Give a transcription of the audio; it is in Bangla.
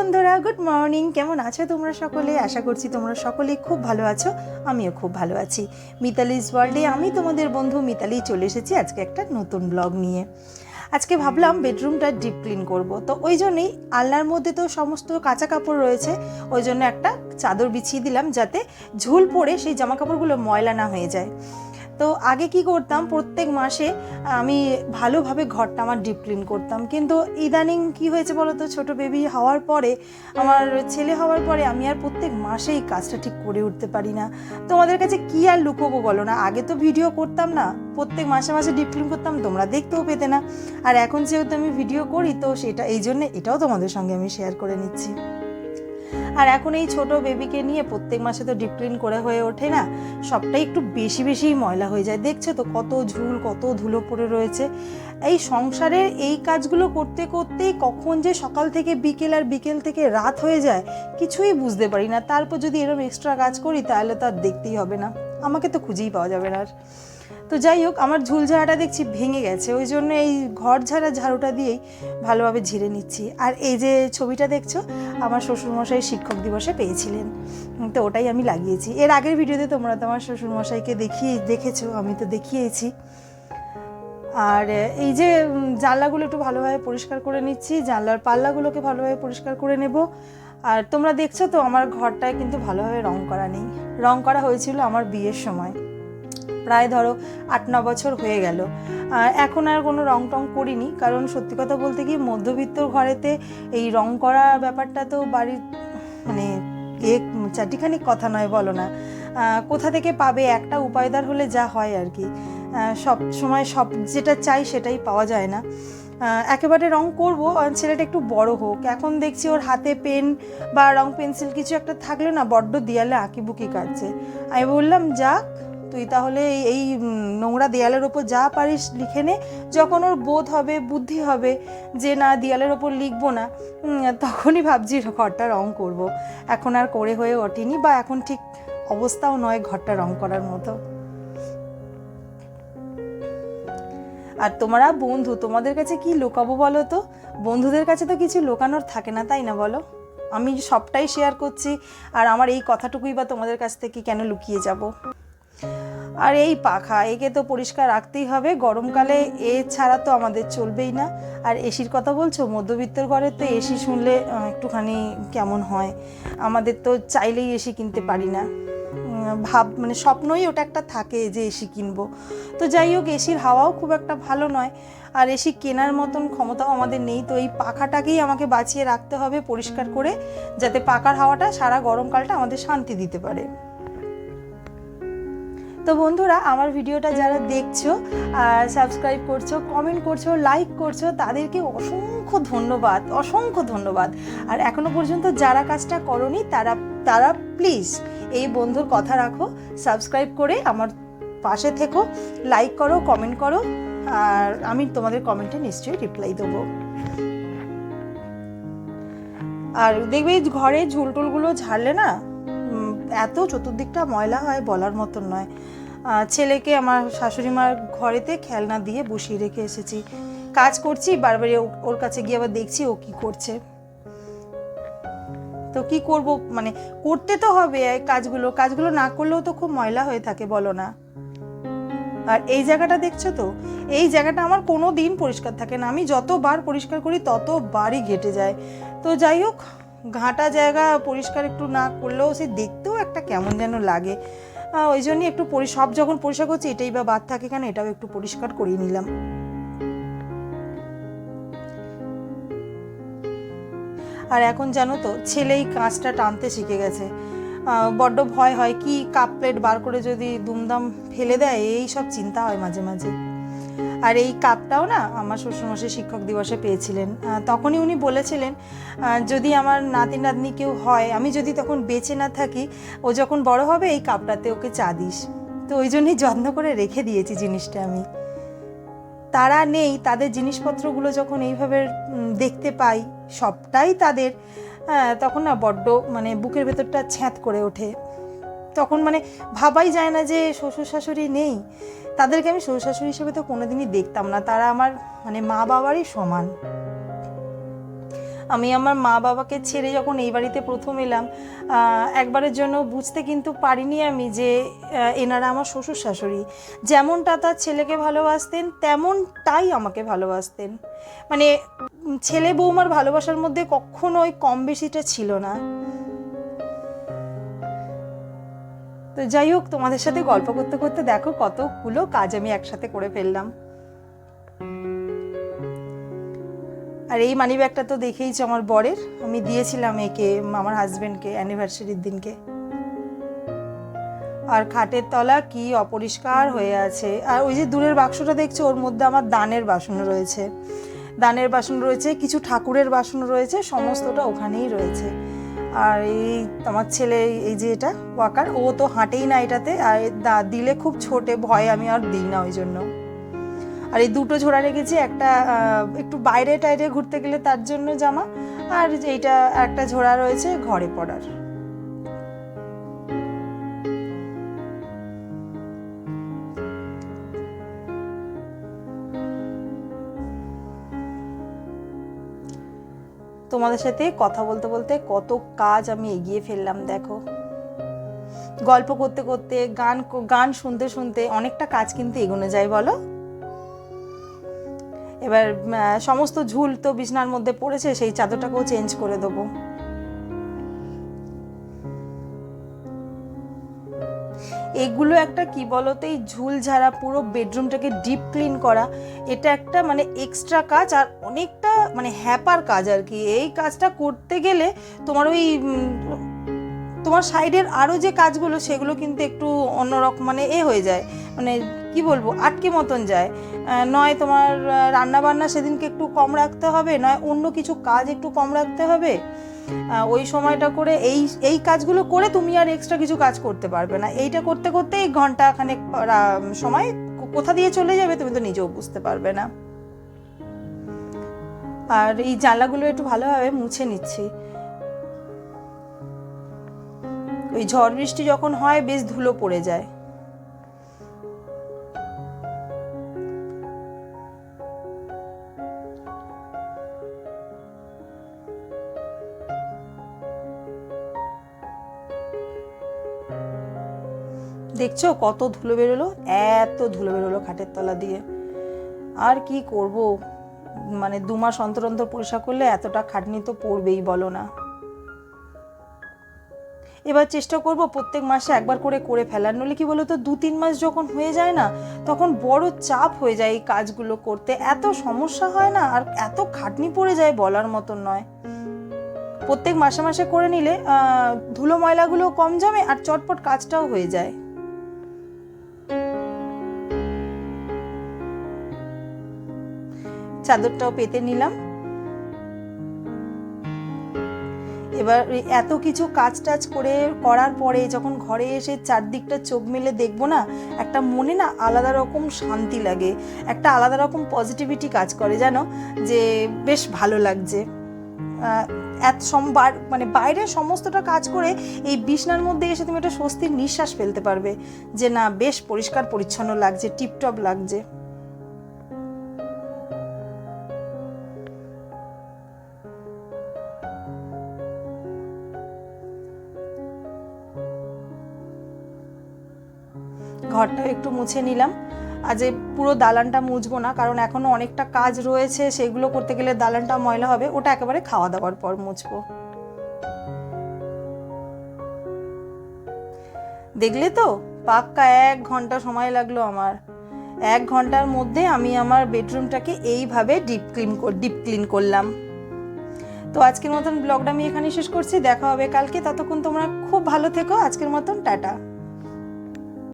বন্ধুরা গুড মর্নিং কেমন আছো তোমরা সকলে? আশা করছি তোমরা সকলেই খুব ভালো আছো, আমিও খুব ভালো আছি। মিতালিস ওয়ার্ল্ডে আমি তোমাদের বন্ধু মিতালি চলে এসেছি আজকে একটা নতুন ব্লগ নিয়ে। আজকে ভাবলাম বেডরুমটা ডিপ ক্লিন করব। তো ওই জন্যই আলনার মধ্যে তো সমস্ত কাঁচা কাপড় রয়েছে, ওই জন্য একটা চাদর বিছিয়ে দিলাম যাতে ঝুল পড়ে সেই জামা কাপড়গুলো ময়লা না হয়ে যায়। তো আগে কি করতাম প্রত্যেক মাসে আমি ভালোভাবে ঘরটা আমার ডিপ ক্লিন করতাম। কিন্তু ইদানিং কি হয়েছে বলো তো ছোটো বেবি হওয়ার পরে আমার ছেলে হওয়ার পরে আমি আর প্রত্যেক মাসে এই কাজটা ঠিক করে উঠতে পারি না। তোমাদের কাছে কি আর লুকোবো বলো না? আগে তো ভিডিও করতাম না প্রত্যেক মাসে মাসে ডিপ ক্লিন করতাম তোমরা দেখতেও পেতে না। আর এখন যেহেতু আমি ভিডিও করি তো সেটা এই জন্য এটাও তোমাদের সঙ্গে আমি শেয়ার করে নিচ্ছি। আর এখন এই ছোট বেবিকে নিয়ে প্রত্যেক মাসে তো ডিপ ক্লিন করে হয়ে ওঠে না। সবটাই একটু বেশি বেশিই ময়লা হয়ে যায়। দেখছ তো কত ঝুল, কত ধুলো পড়ে রয়েছে। এই সংসারের এই কাজগুলো করতে করতেই কখন যে সকাল থেকে বিকেল আর বিকেল থেকে রাত হয়ে যায়, কিছুই বুঝতে পারি না। তারপর যদি এরকম এক্সট্রা কাজ করি, তাহলে তো আর দেখতেই হবে না। আমাকে তো খুঁজেই পাওয়া যাবে না আর। তো যাই হোক, আমার ঝুল ঝাড়াটা দেখছি ভেঙে গেছে। ওই জন্য এই ঘর ঝাড়া ঝাড়ুটা দিয়েই ভালোভাবে ঝিরে নিচ্ছি। আর এই যে ছবিটা দেখছ, আমার শ্বশুরমশাই শিক্ষক দিবসে পেয়েছিলেন। তো ওটাই আমি লাগিয়েছি। এর আগের ভিডিওতে তোমরা তো আমার শ্বশুরমশাইকে দেখিয়ে, দেখেছ, আমি তো দেখিয়েছি। আর এই যে জানলাগুলো একটু ভালোভাবে পরিষ্কার করে নিচ্ছি, জানলার পাল্লাগুলোকে ভালোভাবে পরিষ্কার করে নেব। আর তোমরা দেখছ তো, আমার ঘরটায় কিন্তু ভালোভাবে রং করা নেই। রং করা হয়েছিল আমার বিয়ের সময়। প্রায় ধরো আট, ন বছর হয়ে গেল। এখন আর কোনো রং টং করিনি, কারণ সত্যি কথা বলতে কি মধ্যবিত্তর ঘরেতে এই রং করা ব্যাপারটা তো বাড়ির মানে এ চাটিখানি কথা নয়, বলো না। কোথা থেকে পাবে একটা উপায়দার হলে যা হয় আর কি। সব সময় সব যেটা চাই সেটাই পাওয়া যায় না। একেবারে রং করব ছেলেটা একটু বড় হোক। এখন দেখছি ওর হাতে পেন বা রং পেন্সিল কিছু একটা থাকলে না বড্ড দেয়ালে আঁকিবুকি কাটছে। আমি বললাম, যাক তুই তাহলে এই- নোংরা দেয়ালের ওপর যা পারিস লিখে নে। যখন ওর বোধ হবে, বুদ্ধি হবে যে না, দেয়ালের ওপর লিখব না তখনই ভাবছি ঘরটা রং করব। এখন আর করে হয়ে ওঠেনি বা এখন ঠিক অবস্থাও নয় ঘরটা রং করার মতো। আর তোমরা বন্ধু, তোমাদের কাছে কি লুকাবো বলো তো? বন্ধুদের কাছে তো কিছু লুকানোর থাকে না, তাই না বলো? আমি সবটাই শেয়ার করছি, আর আমার এই কথাটুকুই বা তোমাদের কাছ থেকে কেন লুকিয়ে যাব? আর এই পাখা, একে তো পরিষ্কার রাখতেই হবে। গরমকালে এ ছাড়া তো আমাদের চলবেই না। আর এসির কথা বলছো? মধ্যবিত্তর ঘরে তো এসি শুনলে একটুখানি কেমন হয়? আমাদের তো চাইলেই এসি কিনতে পারি না। ভাব মানে স্বপ্নই ওটা একটা থাকে যে এসি কিনবো। তো যাই হোক, এসির হাওয়াও খুব একটা ভালো নয়। আর এসি কেনার মতন ক্ষমতাও আমাদের নেই। তো এই পাখাটাকেই আমাকে বাঁচিয়ে রাখতে হবে পরিষ্কার করে, যাতে পাখার হাওয়াটা সারা গরমকালটা আমাদের শান্তি দিতে পারে। তো বন্ধুরা, আমার ভিডিওটা যারা দেখছ আর সাবস্ক্রাইব করছ কমেন্ট করছ লাইক করছ, তাদেরকে অসংখ্য ধন্যবাদ অসংখ্য ধন্যবাদ। আর এখনও পর্যন্ত যারা কাজটা করনি, তারা তারা প্লিজ এই বন্ধুর কথা রাখো সাবস্ক্রাইব করে আমার পাশে থেকো লাইক করো কমেন্ট করো, আর আমি তোমাদের কমেন্টে নিশ্চয়ই রিপ্লাই দেবো। আর দেখবে ঘরে ঝুলটুলগুলো ঝাড়লে না এত চতুর্দিকটা ময়লা হয় বলার মতন নয়। ছেলেকে আমার শাশুড়ি মার ঘরেতে খেলনা দিয়ে বসিয়ে রেখে এসেছি। কাজ করছি বারবার ওর কাছে গিয়ে আবার দেখছি ও কি করছে। তো কি করব মানে করতে তো হবে কাজগুলো। কাজগুলো না করলেও তো খুব ময়লা হয়ে থাকে, বলো না। আর এই জায়গাটা দেখছ তো? এই জায়গাটা আমার কোনো দিন পরিষ্কার থাকে না। আমি যতবার পরিষ্কার করি, ততবারই ঘেটে যায়। তো যাই হোক ঘাঁটা জায়গা পরিষ্কার একটু না করলেও সে দেখতেও একটা কেমন যেন লাগে। ওই জন্যই একটু সব যখন পরিষ্কার করছি এটাই বা বাদ থাকে কেন এটাও একটু পরিষ্কার করিয়ে নিলাম। আর এখন জানো তো, ছেলেই কাঁচটা টানতে শিখে গেছে। বড্ড ভয় হয় কি কাপ প্লেট বার করে যদি দুমদাম ফেলে দেয়, এই সব চিন্তা হয় মাঝে মাঝে। আর এই কাপটাও না আমার শ্বশুরমশাই শিক্ষক দিবসে পেয়েছিলেন। তখনই উনি বলেছিলেন যদি আমার নাতি নাতনি কেউ হয়, আমি যদি তখন বেঁচে না থাকি, ও যখন বড় হবে, এই কাপটাতে ওকে চা দিস। তো ওই জন্যই যত্ন করে রেখে দিয়েছি জিনিসটা আমি। তারা নেই, তাদের জিনিসপত্রগুলো যখন এইভাবে দেখতে পাই, সবটাই তাদের তখন না বড্ড মানে বুকের ভেতরটা ছ্যাঁত করে ওঠে। তখন মানে ভাবাই যায় না যে শ্বশুর শাশুড়ি নেই। তাদেরকে আমি শ্বশুর শাশুড়ি হিসেবে তো কোনোদিনই দেখতাম না। তারা আমার মানে মা বাবারই সমান। আমি আমার মা বাবাকে ছেড়ে যখন এই বাড়িতে প্রথম এলাম একবারের জন্য বুঝতে কিন্তু পারিনি আমি যে এনারা আমার শ্বশুর শাশুড়ি। যেমনটা তার ছেলেকে ভালোবাসতেন, তেমনটাই আমাকে ভালোবাসতেন। মানে ছেলে বৌমার ভালোবাসার মধ্যে কখনোই কম বেশিটা ছিল না। তো যাই হোক, তোমাদের সাথে গল্প করতে করতে দেখো কতগুলো কাজ আমি একসাথে করে ফেললাম। আর এই মানি ব্যাগটা তো দেখেইছো আমার বরের। আমি দিয়েছিলাম একে, আমার হাজবেন্ডকে অ্যানিভার্সারির দিনকে। আর খাটের তলা কি অপরিষ্কার হয়ে আছে। আর ওই যে দূরের বাক্সটা দেখছ, ওর মধ্যে আমার দানের বাসন রয়েছে। দানের বাসন রয়েছে, কিছু ঠাকুরের বাসন রয়েছে, সমস্তটা ওখানেই রয়েছে। আর এই আমার ছেলে, এই যে এটা ওয়াকার ও তো হাঁটেই না এটাতে। আর দা- দিলে খুব ছোটে, ভয় আমি আর দিই না ওই জন্য। আর এই দুটো ঝোড়া রেখেছি, একটা একটু বাইরে টাইরে ঘুরতে গেলে তার জন্য জামা, আর এইটা একটা ঝোড়া রয়েছে ঘরে পড়ার তোমাদের সাথে কথা বলতে বলতে কত কাজ আমি এগিয়ে ফেললাম, দেখো। গল্প করতে করতে, গান গান শুনতে শুনতে অনেকটা কাজ কিন্তু এগোনো যায়, বলো? এবার সমস্ত ঝুল তো বিছনার মধ্যে পড়েছে, সেই চাদরটাকেও চেঞ্জ করে দেবো। এগুলো একটা কি বলতো, এই ঝুল ঝাড়া পুরো বেডরুমটাকে ডিপ ক্লিন করা, এটা একটা মানে এক্সট্রা কাজ আর অনেকটা মানে হ্যাপার কাজ আর কি। এই কাজটা করতে গেলে তোমার ওই তোমার সাইডের আরও যে কাজগুলো, সেগুলো কিন্তু একটু অন্যরকম মানে এ হয়ে যায়। মানে কি বলব, আটকে মতন যায়। নয় তোমার রান্না বান্না সেদিনকে একটু কম রাখতে হবে, নয় অন্য কিছু কাজ একটু কম রাখতে হবে। ওই সময়টা করে এই এই কাজগুলো করে তুমি আর এক্সট্রা কিছু কাজ করতে পারবে না। এইটা করতে করতে এই ঘণ্টা খানেক সময় কোথা দিয়ে চলে যাবে তুমি তো নিজেও বুঝতে পারবে না। আর এই জানলাগুলো একটু ভালোভাবে মুছে নিচ্ছি। ওই ঝড় বৃষ্টি যখন হয়, বেশ ধুলো পড়ে যায়। দেখছ কত ধুলো বেরোলো? এত ধুলো বেরোলো খাটের তলা দিয়ে। আর কি করব? মানে দু মাস অন্তর অন্তর পরিষ্কার করলে এতটা খাটনি তো পড়বেই, বলো না। এবার চেষ্টা করব প্রত্যেক মাসে একবার করে করে ফেলার। নলে কি বলতো, দু তিন মাস যখন হয়ে যায় না, তখন বড় চাপ হয়ে যায় এই কাজগুলো করতে। এত সমস্যা হয় না, আর এত খাটনি পড়ে যায় বলার মতন নয়। প্রত্যেক মাসে মাসে করে নিলে ধুলো ময়লাগুলো কম জমে আর চটপট কাজটাও হয়ে যায়। চাদরটাও পেতে নিলাম। এবার এত কিছু কাজ টাজ করে করার পরে যখন ঘরে এসে চারদিকটা চোখ মেলে দেখব না, একটা মনে না আলাদা রকম শান্তি লাগে, একটা আলাদা রকম পজিটিভিটি কাজ করে জানো, যে বেশ ভালো লাগছে। এত সম বার- মানে বাইরে সমস্তটা কাজ করে এই বিছনার মধ্যে এসে তুমি একটা স্বস্তির নিঃশ্বাস ফেলতে পারবে, যে না বেশ পরিষ্কার পরিচ্ছন্ন লাগছে, টিপটপ লাগছে। ঘরটা একটু মুছে নিলাম। আজ পুরো দালানটা মুছবো না, কারণ এখনও অনেকটা কাজ রয়েছে, সেগুলো করতে গেলে দালানটা ময়লা হবে, ওটা একেবারে খাওয়া দাওয়ার পর মুছবো। দেখলে তো? পাক্কা এক ঘণ্টা সময় লাগল আমার। এক ঘণ্টার মধ্যে আমি আমার বেডরুমটাকে এইভাবে ডিপ ক্লিন ডিপ ক্লিন করলাম। তো আজকের মতন ব্লগটা আমি এখানে শেষ করছি, দেখা হবে কালকে। ততক্ষণ তোমরা খুব ভালো থেকো। আজকের মতন টাটা।